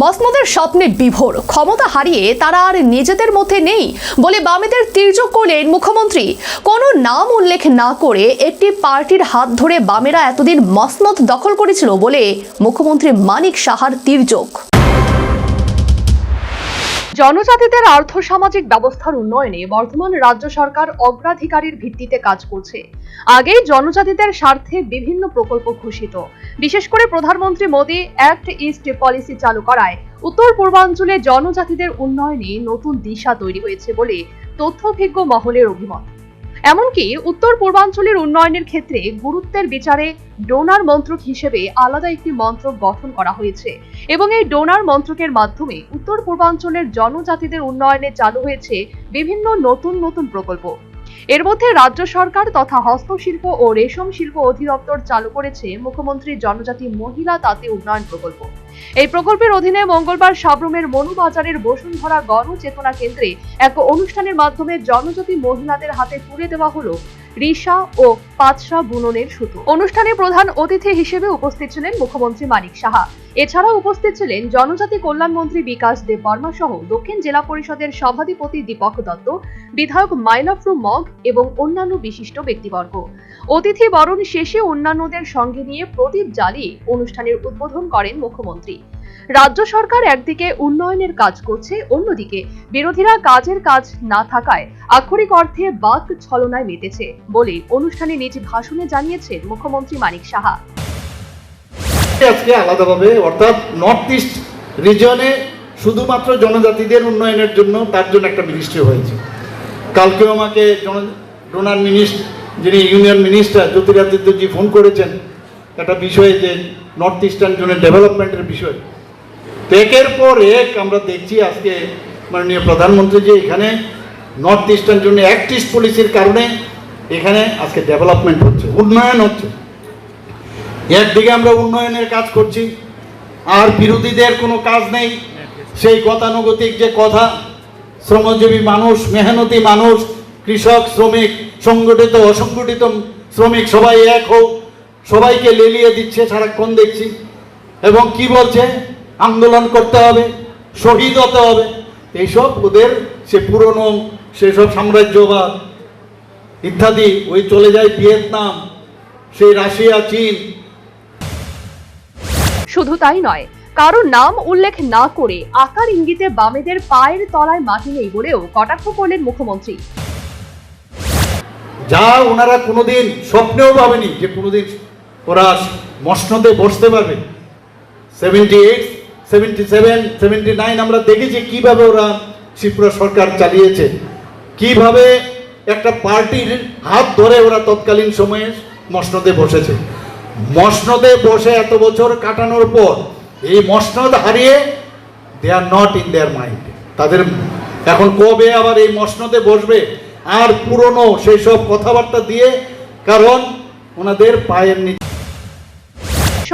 মসমদের স্বপ্নে বিভোর। ক্ষমতা হারিয়ে তারা আর নিজেদের মধ্যে নেই বলে বামেদের তির্যক করলেন মুখ্যমন্ত্রী। কোনো নাম উল্লেখ না করে একটি পার্টির হাত ধরে বামেরা এতদিন মসনদ দখল করেছিল বলে মুখ্যমন্ত্রী মানিক সাহার তির্যক। জনজাতিদের আর্থ সামাজিক ব্যবস্থার উন্নয়নে বর্তমান রাজ্য সরকার অগ্রাধিকারের ভিত্তিতে কাজ করছে। আগেই জনজাতিদের স্বার্থে বিভিন্ন প্রকল্প ঘোষিত। বিশেষ করে প্রধানমন্ত্রী মোদী অ্যাক্ট ইস্ট পলিসি চালু করায়। উত্তর পূর্বাঞ্চলে জনজাতিদের উন্নয়নে নতুন দিশা তৈরি হয়েছে বলে তথ্যভিজ্ঞ মহলের অভিমত। এমনকি উত্তর পূর্বাঞ্চলের উন্নয়নের ক্ষেত্রে গুরুত্বের বিচারে ডোনার মন্ত্রক হিসেবে আলাদা একটি মন্ত্রক গঠন করা হয়েছে। এবং এই ডোনার মন্ত্রকের মাধ্যমে উত্তর পূর্বাঞ্চলের জনজাতিদের উন্নয়নে চালু হয়েছে বিভিন্ন নতুন নতুন প্রকল্প। এর মধ্যে রাজ্য সরকার তথা হস্তশিল্প ও রেশম শিল্প অধিদপ্তর চালু করেছে মুখ্যমন্ত্রী জনজাতি মহিলা তাঁতি উন্নয়ন প্রকল্প। এই প্রকল্পের অধীনে মঙ্গলবার সাবরুমের মনুবাজারের বসুন্ধরা গণচেতনা কেন্দ্রে এক অনুষ্ঠানের মাধ্যমে জনজাতি মহিলাদের হাতে তুলে দেওয়া হলো রিসা ও পাঁচরা বুননের সুতো। অনুষ্ঠানে প্রধান অতিথি হিসেবে উপস্থিত ছিলেন মুখ্যমন্ত্রী মানিক সাহা। এছাড়াও উপস্থিত ছিলেন জনজাতি কল্যাণ মন্ত্রী বিকাশ দেব বর্মা সহ দক্ষিণ জেলা পরিষদের সভাধিপতি দীপক দত্ত, বিধায়ক মাইলাফরু মগ এবং অন্যান্য বিশিষ্ট ব্যক্তিবর্গ। অতিথি বরণ শেষে অন্যান্যদের সঙ্গে নিয়ে প্রদীপ জ্বালিয়ে অনুষ্ঠানের উদ্বোধন করেন মুখ্যমন্ত্রী। রাজ্য সরকার একদিকে উন্নয়নের কাজ করছে, অন্যদিকে বিরোধীরা কাজের কাজ না থাকায় আক্ষরিক অর্থে বাক ছলনায় মেতেছে বলে অনুষ্ঠানে নিজ ভাষণে জানিয়েছেন মুখ্যমন্ত্রী মানিক সাহা। আজকে আলাদাভাবে, অর্থাৎ নর্থ ইস্ট রিজনে শুধুমাত্র জনজাতিদের উন্নয়নের জন্য তার জন্য একটা মিনিস্ট্রি হয়েছে। কালকেও আমাকে ডোনার মিনিস্টার যিনি ইউনিয়ন মিনিস্টার জ্যোতিরাদিত্যজি ফোন করেছেন, একটা বিষয়ে যে নর্থ ইস্টার্ন জোনের ডেভেলপমেন্টের বিষয়। একের পর এক আমরা দেখছি আজকে মাননীয় প্রধানমন্ত্রী যে এখানে নর্থ ইস্টার্ন জন্য ইস্ট পলিসির কারণে এখানে আজকে ডেভেলপমেন্ট হচ্ছে, উন্নয়ন হচ্ছে। একদিকে আমরা উন্নয়নের কাজ করছি, আর বিরোধীদের কোনো কাজ নেই। সেই গতানুগতিক যে কথা, শ্রমজীবী মানুষ, মেহনতি মানুষ, কৃষক, শ্রমিক, সংগঠিত, অসংগঠিত শ্রমিক সবাই এক হোক, সবাইকে লেলিয়ে দিচ্ছে, সারাক্ষণ দেখছি। এবং কি বলছে? আন্দোলন করতে হবে শহীদ হতে হবে। এইসব ওদের সে পুরনো সেসব সাম্রাজ্যবাদ ইত্যাদি ওই চলে যায় ভিয়েতনাম সেই রাশিয়া চীন। শুধু তাই নয় কারও নাম উল্লেখ না করে আকার ইঙ্গিতে বামেদের পায়ের তলায় মাটি নেই বলেও কটাক্ষ করলেন মুখ্যমন্ত্রী। যা ওনারা কোনোদিন স্বপ্নেও ভাবেনি যে কোনোদিন ওরা মসনদে বসতে পারবে। Seventy eight seventy seven seventy nine আমরা দেখেছি কীভাবে ওরা ত্রিপুরা সরকার চালিয়েছে। কীভাবে একটা পার্টির হাত ধরে ওরা তৎকালীন সময়ে মসনদে বসেছে। মসনদে বসে এত বছর কাটানোর পর এই মসনদ হারিয়ে they are not in their mind তাদের এখন কবে আবার এই মসনদে বসবে? আর পুরনো সেই সব কথাবার্তা দিয়ে কারণ ওনাদের পায়ের নিচে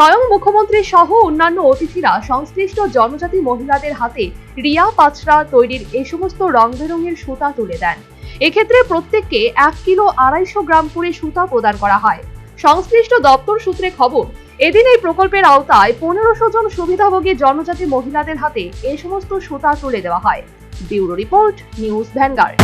স্বয়ং মুখ্যমন্ত্রী সহ অন্যান্য অতিথিরা সংশ্লিষ্ট জনজাতি মহিলাদের হাতে রিয়া পাচরা তৈরির এই সমস্ত রং বেরঙের সুতা তুলে দেন। এক্ষেত্রে প্রত্যেককে এক কিলো আড়াইশো গ্রাম করে সুতা প্রদান করা হয়। সংশ্লিষ্ট দপ্তর সূত্রে খবর, এদিন এই প্রকল্পের আওতায় পনেরোশো জন সুবিধাভোগী জনজাতি মহিলাদের হাতে এই সমস্ত সুতা তুলে দেওয়া হয়। Bureau report, news Vanguard.